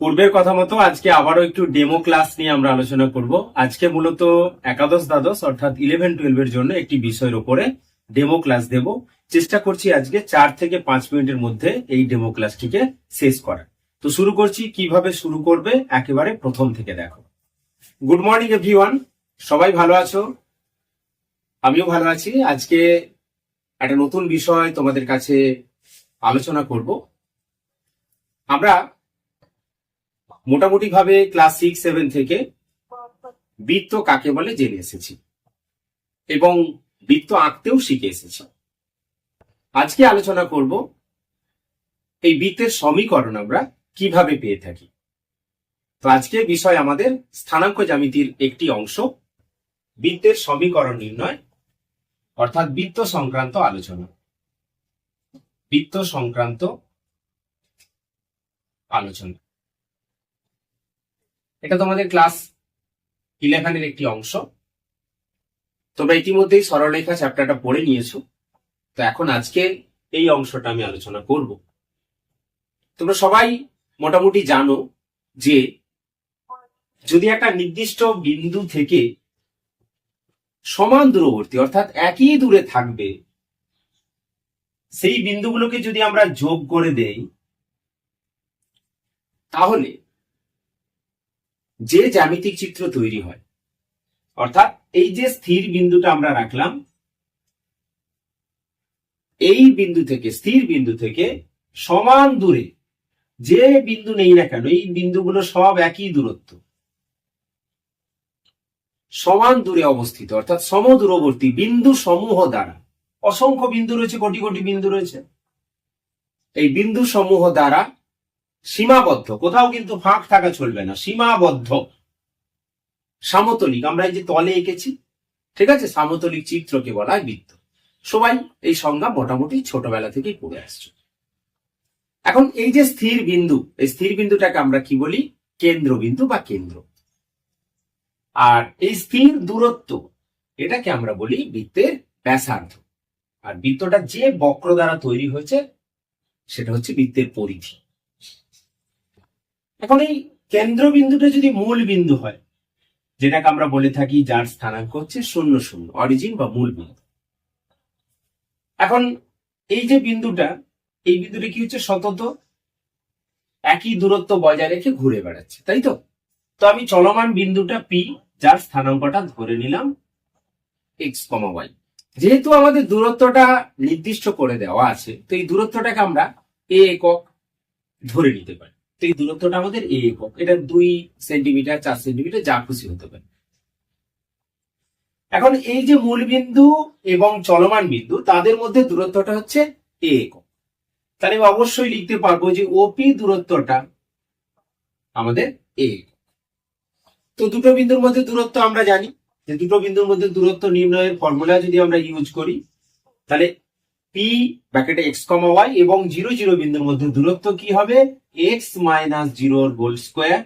পূর্বের কথা মতো আজকে আবারও একটু ডেমো ক্লাস নিয়ে আমরা আলোচনা করব। আজকে মূলত একাদশ দ্বাদশ অর্থাৎ ইলেভেন টুয়েলভের জন্য একটি বিষয়ের উপরে ডেমো ক্লাস দেব। চেষ্টা করছি আজকে চার থেকে পাঁচ মিনিটের মধ্যে এই ডেমো ক্লাসটিকে শেষ করার। তো শুরু করছি, কীভাবে শুরু করবে একেবারে প্রথম থেকে দেখো। গুড মর্নিং এভরিওয়ান সবাই ভালো আছো? আমিও ভালো আছি। আজকে একটা নতুন বিষয় তোমাদের কাছে আলোচনা করব। আমরা মোটামুটি ভাবে ক্লাস সিক্স, সেভেন থেকে বৃত্ত কাকে বলে? জেনে এসেছি। এবং বৃত্ত আঁকতেও শিখে এসেছি। আজকে আলোচনা করব এই বৃত্তের সমীকরণ আমরা কীভাবে পেয়ে থাকি। তো আজকে বিষয় আমাদের স্থানাঙ্ক জ্যামিতির একটি অংশ, বৃত্তের সমীকরণ নির্ণয়, অর্থাৎ বৃত্ত সংক্রান্ত আলোচনা। বৃত্ত সংক্রান্ত আলোচনা। এটা তোমাদের ক্লাস ইলেভেনের একটি অংশ। তোমরা ইতিমধ্যেই সরলরেখা চ্যাপ্টারটা পড়ে নিয়েছো। তো এখন আজকে এই অংশটা আমি আলোচনা করব। তোমরা সবাই মোটামুটি জানো যে যদি একটা নির্দিষ্ট বিন্দু থেকে সমান দূরবর্তী, অর্থাৎ একই দূরে থাকবে, সেই বিন্দুগুলোকে যদি আমরা যোগ করে দেই, তাহলে যে জ্যামিতিক চিত্র তৈরি হয়। অর্থাৎ এই যে স্থির বিন্দুটা আমরা রাখলাম, এই বিন্দু থেকে, স্থির বিন্দু থেকে সমান দূরে, যে বিন্দু নেই না কেন, এই বিন্দুগুলো সব একই দূরত্ব। সমান দূরে অবস্থিত, অর্থাৎ সমদূরবর্তী বিন্দু সমূহ দ্বারা। অসংখ্য বিন্দু রয়েছে, কোটি কোটি বিন্দু রয়েছে। এই বিন্দু সমূহ দ্বারা সীমাবদ্ধ। কোথাও কিন্তু ফাঁক থাকা চলবে না। সীমাবদ্ধ। সামতলিক। আমরা এই যে তলে এঁকেছি, ঠিক আছে? সামতলিক চিত্রকে বলা হয় বৃত্ত। সবাই এই সংজ্ঞা মোটামুটি ছোটবেলা থেকেই পড়ে আসছে। এখন এই যে স্থির বিন্দু, এই স্থির বিন্দুটাকে আমরা কি বলি? কেন্দ্রবিন্দু বা কেন্দ্র। আর এই স্থির দূরত্ব, এটাকে আমরা বলি বৃত্তের ব্যাসার্ধ। আর বৃত্তটা যে বক্র দ্বারা তৈরি হয়েছে, সেটা হচ্ছে বৃত্তের পরিধি। এখন এই কেন্দ্রবিন্দুটা যদি মূল বিন্দু হয়, যেটাকে আমরা বলে থাকি যার স্থানাঙ্ক হচ্ছে শূন্য শূন্য, অরিজিন বা মূল বিন্দু এখন এই যে বিন্দুটা, এই বিন্দুটা কি হচ্ছে সতত? একই দূরত্ব বজায় রেখে ঘুরে বেড়াচ্ছে, তাই তো? তো আমি চলমান বিন্দুটা পি যার স্থানাঙ্কটা ধরে নিলাম এক্স কমা ওয়াই যেহেতু আমাদের দূরত্বটা নির্দিষ্ট করে দেওয়া আছে, তো এই দূরত্বটাকে আমরা এ একক ধরে নিতে পারি। এই দূরত্বটা আমাদের এ একক। এটা দুই সেন্টিমিটার, চার সেন্টিমিটার, যা খুশি হতে পারে। এখন এই যে মূল বিন্দু এবং চলমান বিন্দু, তাদের মধ্যে দূরত্বটা হচ্ছে এ একক। তাহলে অবশ্যই লিখতে পারব যে ওপি দূরত্বটা আমাদের এ তো দুটো বিন্দুর মধ্যে দূরত্ব আমরা জানি। যে দুটো বিন্দুর মধ্যে দূরত্ব নির্ণয়ের ফর্মুলা যদি আমরা ইউজ করি, তাহলে পি ব্র্যাকেটে এক্স কমা ওয়াই এবং জিরো জিরো বিন্দুর মধ্যে দূরত্ব কি হবে? এক্স মাইনাস জিরোর whole square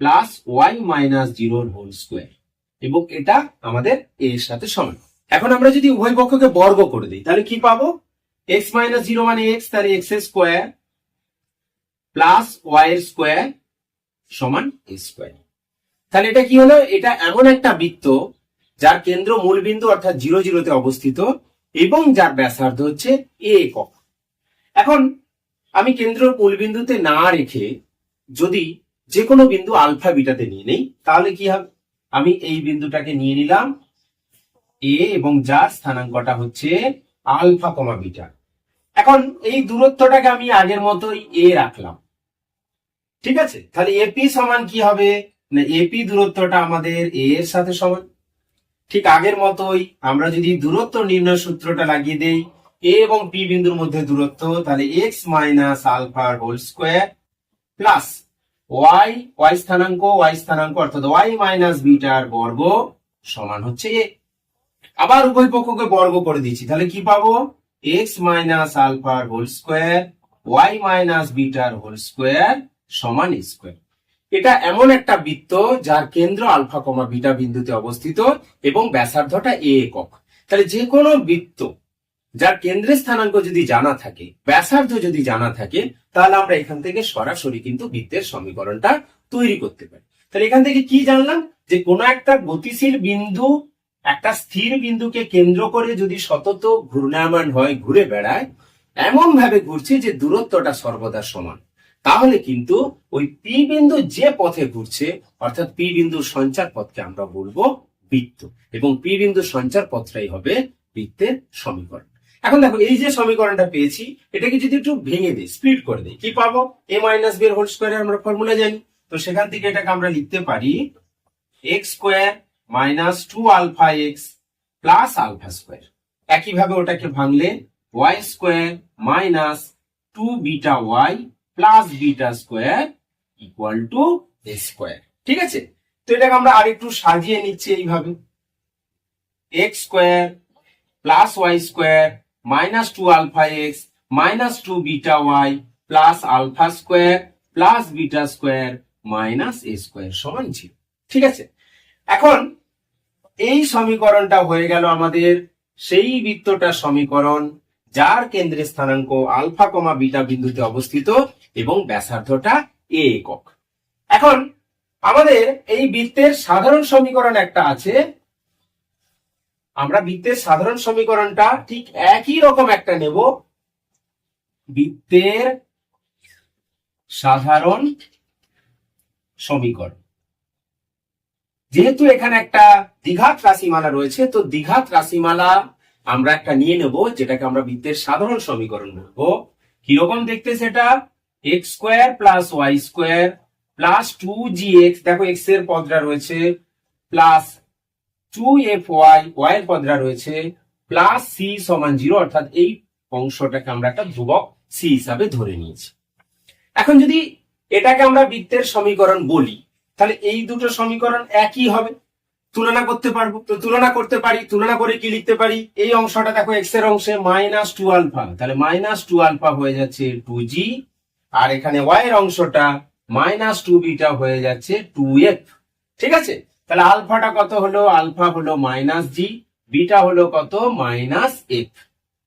plus y minus জিরোর হোল স্কোয়ার এবং এটা আমাদের এর সাথে সমান। এখন আমরা যদি উভয় পক্ষকে বর্গ করে দিই, তাহলে কি পাবো? এক্স মাইনাস জিরো মানে এক্স তাহলে এক্সের স্কোয়ার প্লাস ওয়াই এর স্কোয়ার সমান এ স্কোয়ার তাহলে এটা কি হলো? এটা এমন একটা বৃত্ত যার কেন্দ্র মূল বিন্দু অর্থাৎ জিরো জিরোতে অবস্থিত এবং যার ব্যাসার্ধ হচ্ছে এ একক। এখন আমি কেন্দ্র মূল বিন্দুতে না রেখে যদি যে কোনো বিন্দু আলফা বিটাতে নিয়ে নেই, তাহলে কি হবে? আমি এই বিন্দুটাকে নিয়ে নিলাম। এ এবং যার স্থানাঙ্কটা হচ্ছে আলফা কমা বিটা। এখন এই দূরত্বটাকে আমি আগের মতোই এ রাখলাম। ঠিক আছে? তাহলে এপি সমান কি হবে? না এপি দূরত্বটা আমাদের এ এর সাথে সমান। ঠিক আগের মতোই আমরা যদি দূরত্ব নির্ণয় সূত্রটা লাগিয়ে দেই এ এবং পি বিন্দুর মধ্যে দূরত্ব, তাহলে এক্স মাইনাস আলফার whole square plus y y স্থানাঙ্ক ওয়াই স্থানাঙ্ক, অর্থাৎ ওয়াই মাইনাস বিটার বর্গ সমান হচ্ছে এ আবার উভয় পক্ষকে বর্গ করে দিচ্ছি, তাহলে কি পাবো? এক্স মাইনাস আলফার হোল স্কোয়ার ওয়াই মাইনাস বিটার হোল স্কোয়ার সমান স্কোয়ার এটা এমন একটা বৃত্ত যার কেন্দ্র আলফা কমা বিটা বিন্দুতে অবস্থিত এবং ব্যাসার্ধটা এ একক। তাহলে যে কোনো বৃত্ত যার কেন্দ্রের স্থানাঙ্ক যদি জানা থাকে, ব্যাসার্ধ যদি জানা থাকে, তাহলে আমরা এখান থেকে সরাসরি কিন্তু বৃত্তের সমীকরণটা তৈরি করতে পারি। তাহলে এখান থেকে কি জানলাম? যে কোন একটা গতিশীল বিন্দু একটা স্থির বিন্দুকে কেন্দ্র করে যদি সতত ঘূর্ণায়মান হয়, ঘুরে বেড়ায় এমন ভাবে ঘুরছে যে দূরত্বটা সর্বদা সমান। তাহলে কিন্তু ওই পি বিন্দু যে পথে ঘুরছে, অর্থাৎ পি বিন্দুর সঞ্চার পথকে আমরা বলব বৃত্ত। এবং পি বিন্দুর সঞ্চার পথটাই হবে বৃত্তের সমীকরণ। এখন দেখো, এই যে সমীকরণটা পেয়েছি, এটাকে যদি একটু ভেঙে দিই স্প্লিট করে দিই, কি পাবো? এ মাইনাস বি এর হোল স্কোয়ারের আমরা ফর্মুলা জানি। তো সেখান থেকে এটাকে আমরা লিখতে পারি x square minus two alpha x plus alpha square একইভাবে ওটাকে ভাঙলে y square minus two beta y plus beta square equal to square ঠিক আছে? তো এটাকে আমরা আরেকটু সাজিয়ে নিচ্ছি এইভাবে। X square plus y square minus two alpha x, minus two beta y, plus alpha square, plus beta square, minus a square সমান জিরো। ঠিক আছে? এখন এই সমীকরণটা হয়ে গেল আমাদের সেই বৃত্তটার সমীকরণ, যার কেন্দ্রের স্থানাঙ্ক আলফা কমা বিটা বিন্দুতে অবস্থিত এবং ব্যাসার্ধটা এ একক। এখন আমাদের এই বৃত্তের সাধারণ সমীকরণ একটা আছে আমরা বৃত্তের সাধারণ সমীকরণটা ঠিক একই রকম একটা নেব। বৃত্তের সাধারণ সমীকরণ। যেহেতু এখানে একটা দ্বিঘাত রাশিমালা রয়েছে, তো দ্বিঘাত রাশিমালা আমরা একটা নিয়ে নেব, যেটাকে আমরা বৃত্তের সাধারণ সমীকরণ বলব। কীরকম দেখতে সেটা? X square plus y square plus two g x দেখো এক্সের পদটা রয়েছে plus two f y y এর পদরা রয়েছে প্লাস সি সমান জিরো অর্থাৎ এই অংশটাকে আমরা একটা ধ্রুবক সি হিসাবে ধরে নিয়েছি। এখন যদি এটাকে আমরা বৃত্তের সমীকরণ বলি, তাহলে এই দুটো সমীকরণ একই হবে। তুলনা করতে পারব, তো তুলনা করতে পারি, তুলনা করে কি লিখতে পারি? এই অংশটা দেখো এক্সের অংশে মাইনাস টু আলফা তাহলে মাইনাস টু আলফা হয়ে যাচ্ছে টু জি আর এখানে ওয়াই এর অংশটা মাইনাস টু বিটা হয়ে যাচ্ছে টু এফ ঠিক আছে? তাহলে আলফাটা কত হলো? আলফা হলো মাইনাস জি বিটা হলো কত? মাইনাস এফ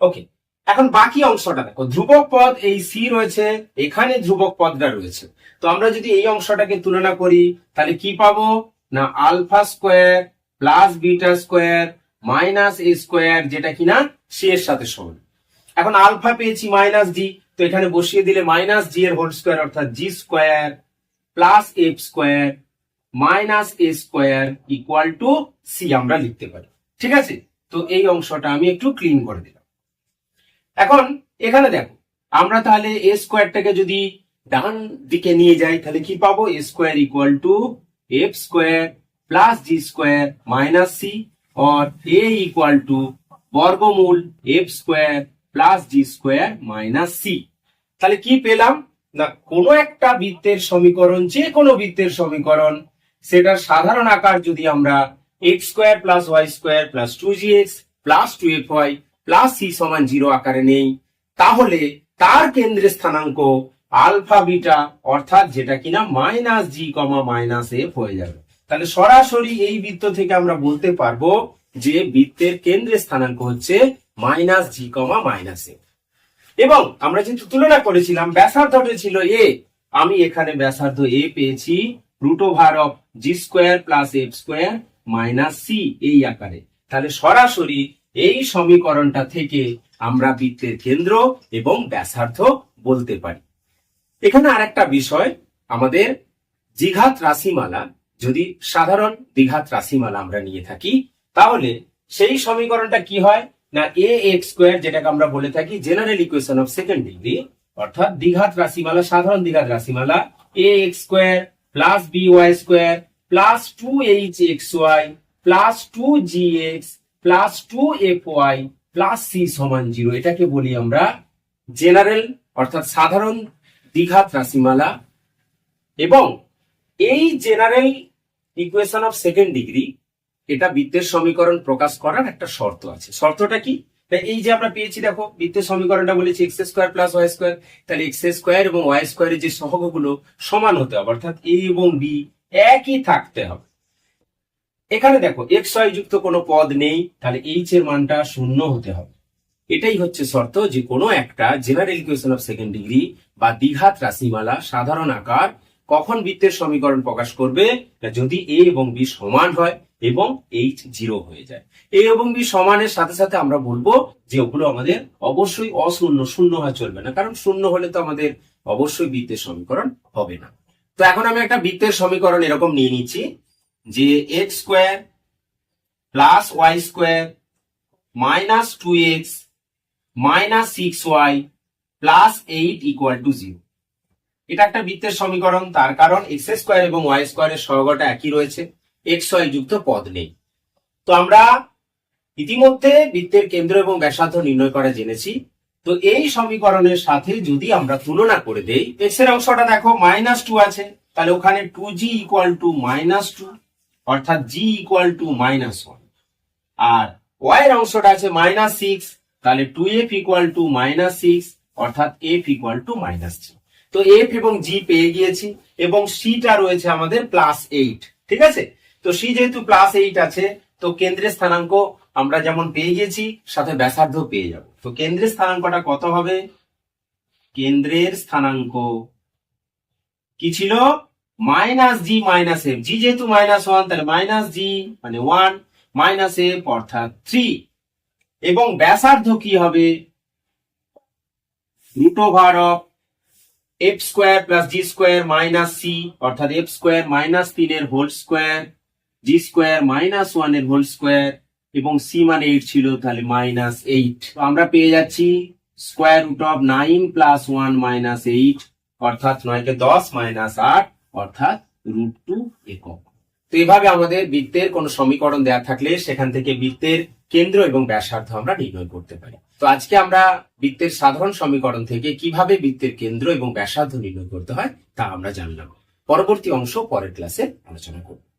ওকে এখন বাকি অংশটা দেখো। ধ্রুবক পদ এই সি রয়েছে, এখানে ধ্রুবক পদটা রয়েছে। তো আমরা যদি এই অংশটাকে তুলনা করি, তাহলে কি পাবো? না, alpha square plus beta square minus a square, যেটা কিনা সি এর সাথে সমান। এখন আলফা পেয়েছি মাইনাস জি তো এখানে বসিয়ে দিলে মাইনাস জি এর হোল স্কোয়ার অর্থাৎ g square plus f square minus a square equal to c আমরা লিখতে পারি। ঠিক আছে? তো এই অংশটা আমি একটু ক্লিন করে দিলাম। এখন এখানে দেখো, আমরা তাহলে এ স্কোয়ারটাকে যদি ডান দিকে নিয়ে যাই, তাহলে কি পাবো? A square equal to f square plus g square minus c और এ ইকুয়াল টু বর্গমূল f square plus g square minus c তাহলে কি পেলাম? না, কোনো একটা বৃত্তের সমীকরণ যে কোনো বৃত্তের সমীকরণ সেটার সাধারণ আকার যদি আমরা x square plus y square plus two g x plus two f y plus c সমান জিরো আকারে নেই, তাহলে তার কেন্দ্রের স্থানাঙ্ক আলফা বিটা, অর্থাৎ যেটা কিনা minus g comma minus f হয়ে যাবে। তাহলে সরাসরি এই বৃত্ত থেকে আমরা বলতে পারব যে বৃত্তের কেন্দ্রের স্থানাঙ্ক হচ্ছে minus g comma minus f এবং আমরা যেহেতু তুলনা করেছিলাম ব্যাসার্ধটা ছিল এ আমি এখানে ব্যাসার্ধ এ পেয়েছি root over of g square plus f square minus c এই আকারে। তাহলে সরাসরি এই সমীকরণটা থেকে আমরা বৃত্তের কেন্দ্র এবং ব্যাসার্ধ বলতে পারি। এখানে আরেকটা বিষয়, আমাদের দ্বিঘাত রাশিমালা, যদি সাধারণ দ্বিঘাত রাশিমালা আমরা নিয়ে থাকি, তাহলে সেই সমীকরণটা কি হয়? না এ এক্স স্কোয়ার যেটাকে আমরা বলে থাকি general equation of second degree অর্থাৎ দ্বিঘাত রাশিমালা, সাধারণ দ্বিঘাত রাশিমালা a x square plus b y square plus two h x y plus two g x plus two f y plus c সমান জিরো এটাকে বলি আমরা জেনারেল অর্থাৎ সাধারণ দ্বিঘাত রাশিমালা। এবং এই general equation of second degree এটা বৃত্তের সমীকরণ প্রকাশ করার একটা শর্ত আছে। শর্তটা কি? এই যে আমরা পেয়েছি, দেখো বৃত্তের সমীকরণটা বলেছি x square plus y square তাহলে এক্স স্কোয়ার এবং ওয়াই স্কোয়ারের যে সহগগুলো সমান হতে হবে, অর্থাৎ এ এবং বি একই থাকতে হবে। এখানে দেখো এক্স ওয়াই যুক্ত কোনো পদ নেই, তাহলে এইচ এর মানটা শূন্য হতে হবে। এটাই হচ্ছে শর্ত যে কোনো একটা general equation of second degree বা দ্বিঘাত রাশিমালা সাধারণ আকার কখন বৃত্তের সমীকরণ প্রকাশ করবে? যদি এ এবং বি সমান হয় এবং এইচ জিরো হয়ে যায়। এ এবং বি সমানের সাথে সাথে আমরা বলব যে ওগুলো আমাদের অবশ্যই অশূন্য, শূন্য হয় চলবে না। কারণ শূন্য হলে তো আমাদের অবশ্যই বৃত্তের সমীকরণ হবে না। তো এখন আমি একটা বৃত্তের সমীকরণ এরকম নিয়ে নিচ্ছি যে x square plus y square minus two x minus six y plus eight equal to zero এটা একটা বৃত্তের সমীকরণ, তার কারণ এক্স স্কোয়ার এবং ওয়াই স্কোয়ারের সহগটা একই রয়েছে এক্স ওয়াই যুক্ত পদ নেই। তো আমরা ইতিমধ্যে বৃত্তের কেন্দ্র এবং ব্যাসার্ধ নির্ণয় করা জেনেছি। তো এই সমীকরণের সাথে যদি আমরা তুলনা করে দেই এক্সের অংশটা দেখো মাইনাস টু আছে, তাহলে ওখানে two g equal to minus two অর্থাৎ g equal to minus one R y এর অংশটা আছে মাইনাস সিক্স তাহলে two f equal to minus six অর্থাৎ f equal to minus three তো এফ এবং জি পেয়ে গিয়েছি, এবং সিটা রয়েছে আমাদের প্লাস এইট ঠিক আছে? তো সি যেহেতু প্লাস এইট আছে, তো কেন্দ্রের স্থানাঙ্ক আমরা যেমন পেয়ে গেছি সাথে ব্যাসার্ধ পেয়ে যাব। তো কেন্দ্রের স্থানাঙ্কটা কত হবে? কেন্দ্রের স্থানাঙ্ক কি ছিল? Minus g minus f g যেহেতু মাইনাস ওয়ান তাহলে মাইনাস জি মানে ওয়ান মাইনাস এফ অর্থাৎ থ্রি এবং ব্যাসার্ধ কি হবে? Root of f square plus g square minus c অর্থাৎ এফ স্কোয়ার মাইনাস তিনের whole square g square minus ওয়ানের হোল স্কোয়ার এবং সি মানে এইট ছিল, তাহলে মাইনাস এইট আমরা পেয়ে যাচ্ছি square root of nine plus one minus eight অর্থাৎ নয়কে দশ মাইনাস আট, অর্থাৎ রুট টু একক। তো এভাবে আমাদের বৃত্তের কোন সমীকরণ দেয়া থাকলে সেখান থেকে বৃত্তের কেন্দ্র এবং ব্যাসার্ধ আমরা নির্ণয় করতে পারি। তো আজকে আমরা বৃত্তের সাধারণ সমীকরণ থেকে কীভাবে বৃত্তের কেন্দ্র এবং ব্যাসার্ধ নির্ণয় করতে হয় তা আমরা জানলাম। পরবর্তী অংশ পরের ক্লাসে আলোচনা করব।